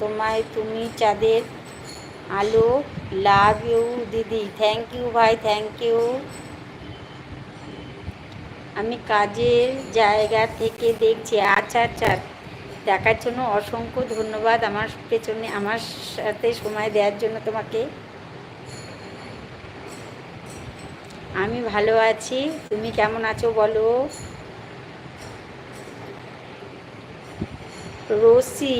তোমায় তুমি চাঁদের আলো লাভ ইউ দিদি। থ্যাংক ইউ ভাই থ্যাংক ইউ আমি কাজের জায়গা থেকে দেখছি। আচ্ছা আচ্ছা। দেখার জন্য অসংখ্য ধন্যবাদ আমার পেছনে, আমার সাথে সময় দেওয়ার জন্য তোমাকে। আমি ভালো আছি। তুমি কেমন আছো বলো? রসি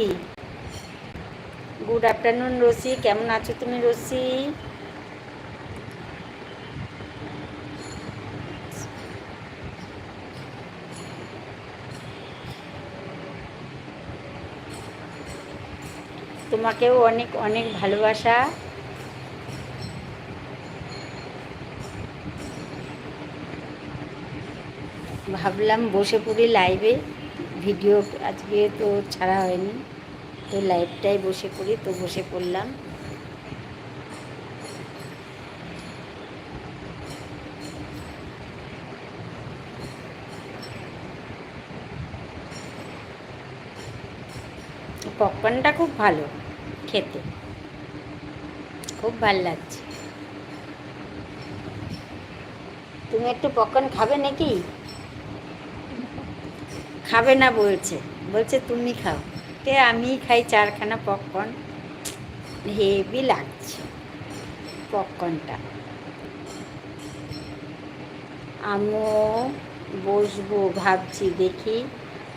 গুড আফটারনুন রসি, কেমন আছো তুমি রসি? তোমাকেও অনেক অনেক ভালোবাসা। ভাবলাম বসে পড়ি লাইভে ভিডিও আজকে তো ছাড়া হয়নি। তো লাইভটাই বসে পড়ি তো বসে পড়লাম। পপকর্নটা খুব ভালো খেতে। খুব ভালো লাগছে। তুমি একটু পপকর্ন খাবে নাকি? খাবে না বলছে বলছে তুমি খাও। তে আমি খাই চারখানা পপকর্ন হেভি লাগছে পপকর্নটা আমিও বসবো, ভাবছি দেখি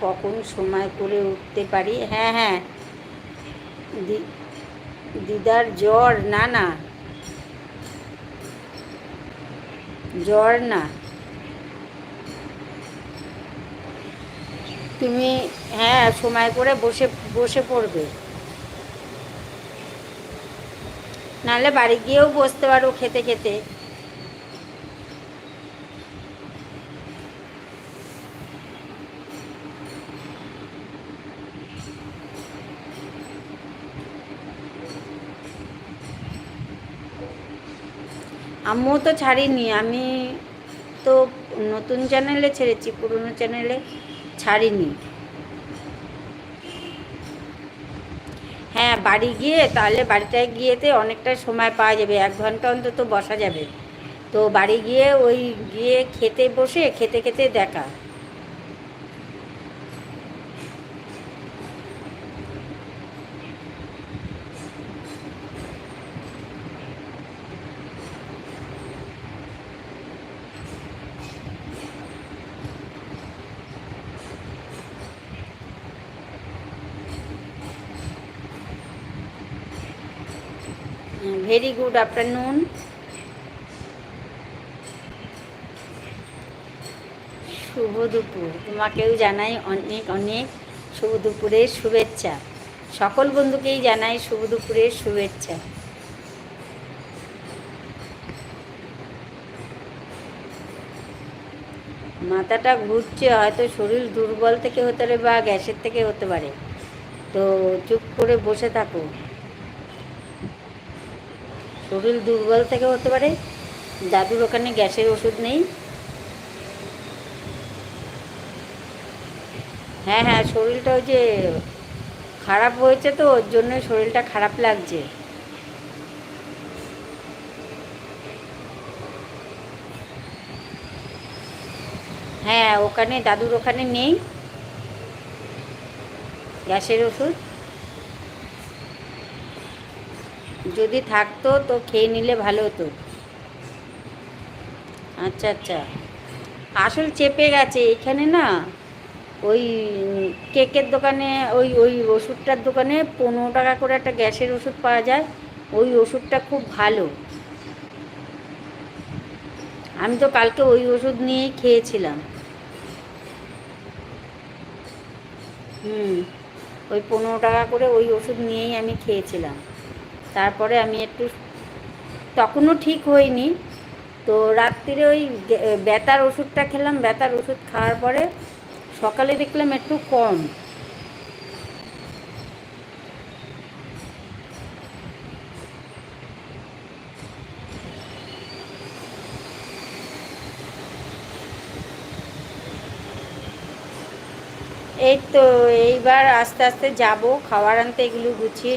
কখন সময় করে উঠতে পারি। হ্যাঁ হ্যাঁ। দিদার জ্বর, না না। জ্বর না। তুমি হ্যাঁ সময় করে বসে বসে পড়বে। নাহলে বাড়ি গিয়েও বসতে পারো খেতে খেতে। আমিও তো ছাড়িনি, আমি তো নতুন চ্যানেলে ছেড়েছি, পুরনো চ্যানেলে ছাড়িনি। হ্যাঁ বাড়ি গিয়ে তাহলে বাড়িটায় গিয়েতে অনেকটা সময় পাওয়া যাবে, এক ঘণ্টা অন্তত বসা যাবে। তো বাড়ি গিয়ে ওই গিয়ে খেতে বসে খেতে খেতে দেখা। ভেরি গুড আফটারনুন শুভ দুপুর। তোমাকেও জানাই অনেক অনেক শুভ দুপুরের শুভেচ্ছা। সকল বন্ধুকেই জানাই শুভ দুপুরের শুভেচ্ছা। মাথাটা ঘুরছে, হয়তো শরীর দুর্বল থেকে হতে পারে বা গ্যাসের থেকে হতে পারে। তো চুপ করে বসে থাকো। শরীর দুর্বল থেকে হতে পারে দাদুর ওখানে গ্যাসের ওষুধ নেই। হ্যাঁ হ্যাঁ শরীরটা ওই যে খারাপ হয়েছে তো, ওর জন্য শরীরটা খারাপ লাগছে। হ্যাঁ ওখানে, দাদুর ওখানে নেই। গ্যাসের ওষুধ। যদি থাকতো তো খেয়ে নিলে ভালো হতো। আচ্ছা আচ্ছা। আসল চেপে গেছে এখানে না, ওই কেকের দোকানে, ওই ওই ওষুধটার দোকানে পনেরো টাকা করে একটা গ্যাসের ওষুধ পাওয়া যায়। ওই ওষুধটা খুব ভালো। আমি তো কালকে ওই ওষুধ নিয়েই খেয়েছিলাম। হুম, ওই পনেরো টাকা করে ওই ওষুধ নিয়েই আমি খেয়েছিলাম। তারপরে আমি একটু, তখনও ঠিক হইনি তো রাত্রিরে ওই ব্যথার ওষুধটা খেলাম। ব্যথার ওষুধ খাওয়ার পরে সকালে দেখলাম একটু কম। এই তো, এইবার আস্তে আস্তে যাব। খাবার আনতে এগুলো গুছিয়ে